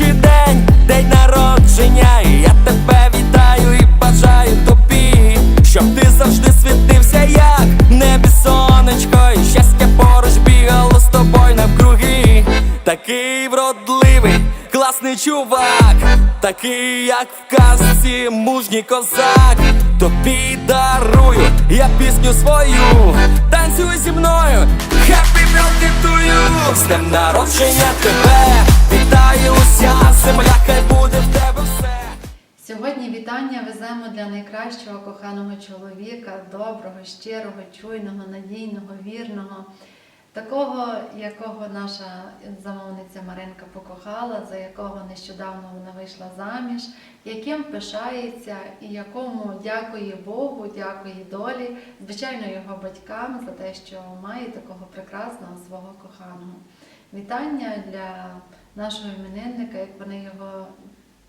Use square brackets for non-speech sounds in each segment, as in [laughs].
Найкращий день, день народження. І я тебе вітаю і бажаю тобі, щоб ти завжди світився, як небі сонечко, і щастя поруч бігало з тобою навкруги. Такий вродливий, класний чувак, такий, як в казці, мужній козак. Тобі дарую я пісню свою, танцюй зі мною, З днем народження тебе, вітаю уся земля, хай буде в тебе все. Сьогодні вітання веземо для найкращого коханого чоловіка, доброго, щирого, чуйного, надійного, вірного, такого, якого наша замовниця Маринка покохала, за якого нещодавно вона вийшла заміж, яким пишається і якому дякує Богу, дякує долі, звичайно, його батькам за те, що має такого прекрасного свого коханого. Вітання для нашого іменинника, як вони його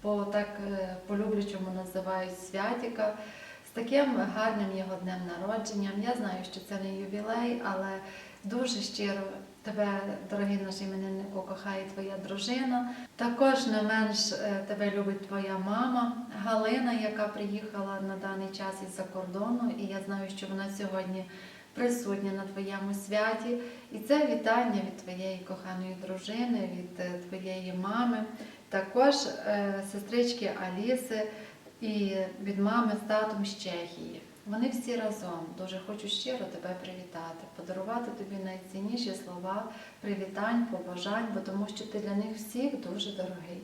по так е, по-люблячому називають святіка. З таким гарним його днем народженням. Я знаю, що це не ювілей, але дуже щиро тебе, дорогий наш імениннику, кохає твоя дружина. Також не менш е, тебе любить твоя мама Галина, яка приїхала на даний час із-за кордону, і я знаю, що вона сьогодні присутня на твоєму святі. І це вітання від твоєї коханої дружини, від е, твоєї мами. Також е, сестрички Аліси і від мами з татом з Чехії. Вони всі разом дуже хочу щиро тебе привітати, подарувати тобі найцінніші слова привітань, побажань, бо тому що ти для них всіх дуже дорогий.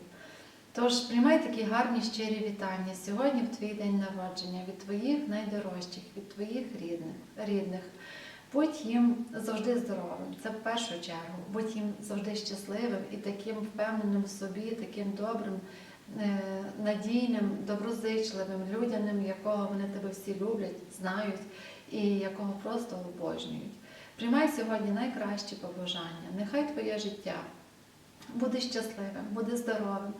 Тож приймай такі гарні щирі вітання сьогодні в твій день народження від твоїх найдорожчих, від твоїх рідних. рідних. Будь їм завжди здоровим, це в першу чергу. Будь їм завжди щасливим і таким впевненим в собі, таким добрим, надійним, доброзичливим, людяним, якого вони тебе всі люблять, знають і якого просто обожнюють. Приймай сьогодні найкращі побажання. Нехай твоє життя буде щасливим, буде здоровим.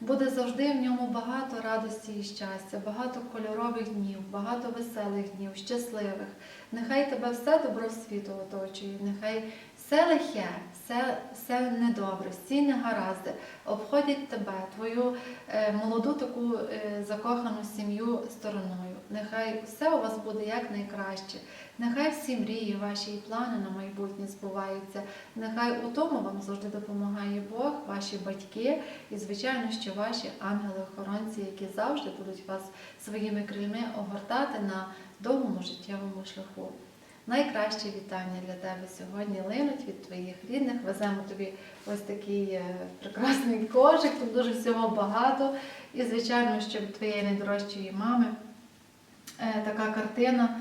Буде завжди в ньому багато радості і щастя, багато кольорових днів, багато веселих днів, щасливих. Нехай тебе все добро світу оточує, нехай все лихе, все, все недобре, всі негаразди обходять тебе, твою е, молоду таку е, закохану сім'ю стороною. Нехай все у вас буде як найкраще. Нехай всі мрії, ваші плани на майбутнє збуваються. Нехай у тому вам завжди допомагає Бог, ваші батьки і, звичайно, що ваші ангели-охоронці, які завжди будуть вас своїми крильми огортати на довгому життєвому шляху. Найкраще вітання для тебе сьогодні линуть від твоїх рідних. Веземо тобі ось такий е, прекрасний кошик, тут дуже всього багато. І, звичайно, що від твоєї найдорожчої мами е, така картина.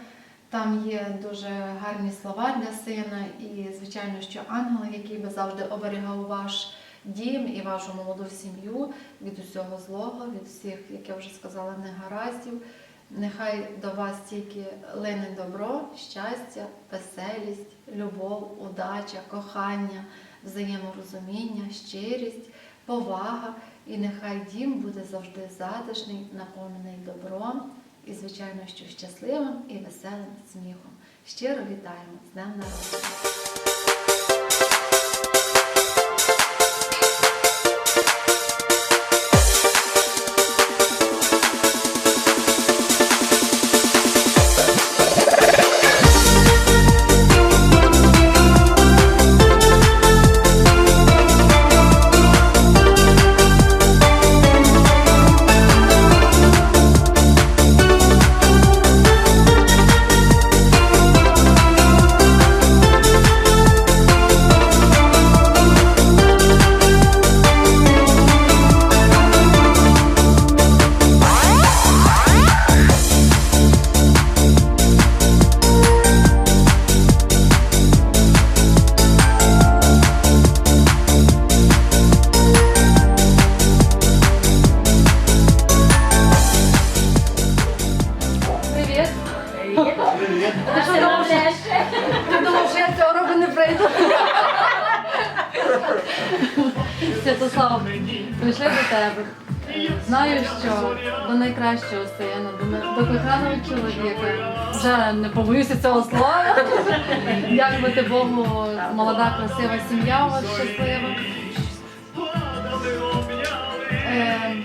Там є дуже гарні слова для сина, і, звичайно, що ангел, який би завжди оберігав ваш дім і вашу молоду сім'ю від усього злого, від всіх, як я вже сказала, негараздів. Нехай до вас тільки лине добро, щастя, веселість, любов, удача, кохання, взаєморозуміння, щирість, повага. І нехай дім буде завжди затишний, наповнений добром і, звичайно, що щасливим і веселим сміхом. Щиро вітаємо з Днем народження! Святослав, прийшли до тебе. Знаю, що до найкращого стає ну, до коханого чоловіка. Вже не побоюся цього слова. Як би ти Богу, молода, красива сім'я у вас щаслива. Е,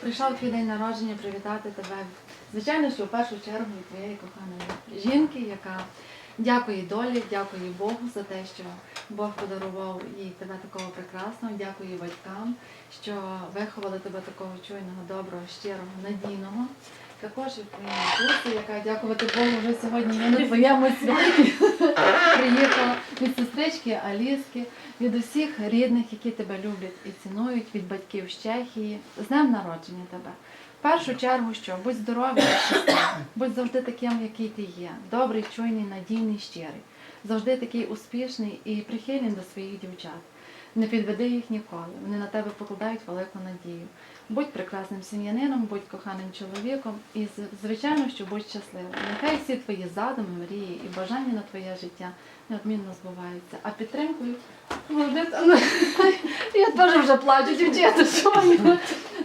Прийшов твій день народження привітати тебе. Звичайно, що в першу чергу від твоєї коханої жінки, яка дякує долі, дякує Богу за те, що Бог подарував їй тебе такого прекрасного. Дякую батькам, що виховали тебе такого чуйного, доброго, щирого, надійного. Також і матусі, яка дякувати Богу вже сьогодні є на твоєму святі. Приїхала від сестрички Аліски, від усіх рідних, які тебе люблять і цінують, від батьків з Чехії. З днем народження тебе. Першу чергу, що будь здоровий, будь завжди таким, який ти є. Добрий, чуйний, надійний, щирий. Завжди такий успішний і прихильний до своїх дівчат. Не підведи їх ніколи. Вони на тебе покладають велику надію. Будь прекрасним сім'янином, будь коханим чоловіком і звичайно, що будь щасливим. Нехай всі твої задуми, мрії і бажання на твоє життя неодмінно збуваються. А підтримкою завжди [laughs] я теж вже плачу, дівчата, що?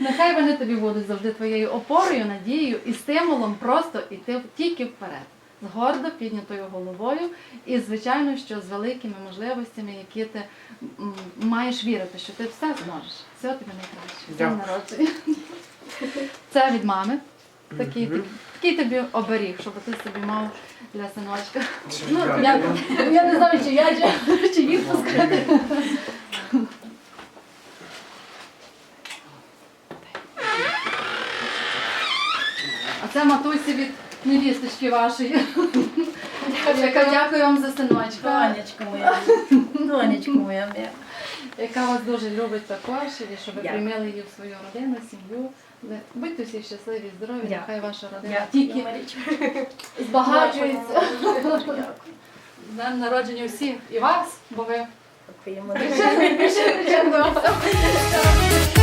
Нехай вони тобі будуть завжди твоєю опорою, надією і стимулом просто йти тільки вперед. З гордо піднятою головою і, звичайно, що з великими можливостями, які ти маєш вірити, що ти все зможеш. Всього тобі найкраще. Народження. Це від мами. Такий, такий тобі оберіг, щоб ти собі мав для синочка. Ну, я, я не знаю, чи я, чи, чи їх пускати. Матусі від невісточки вашої. Яка дякую вам за синочка. Донечка моя, донечка моя. яка вас дуже любить також, і щоб ви Дякую. прийняли її в свою родину, сім'ю. Будьте всі щасливі, здорові, Дякую. нехай ваша родина Дякую, тільки Марічка. збагачується. Дякую. З днем народження всіх і вас, бо ви Дякуємо. [laughs]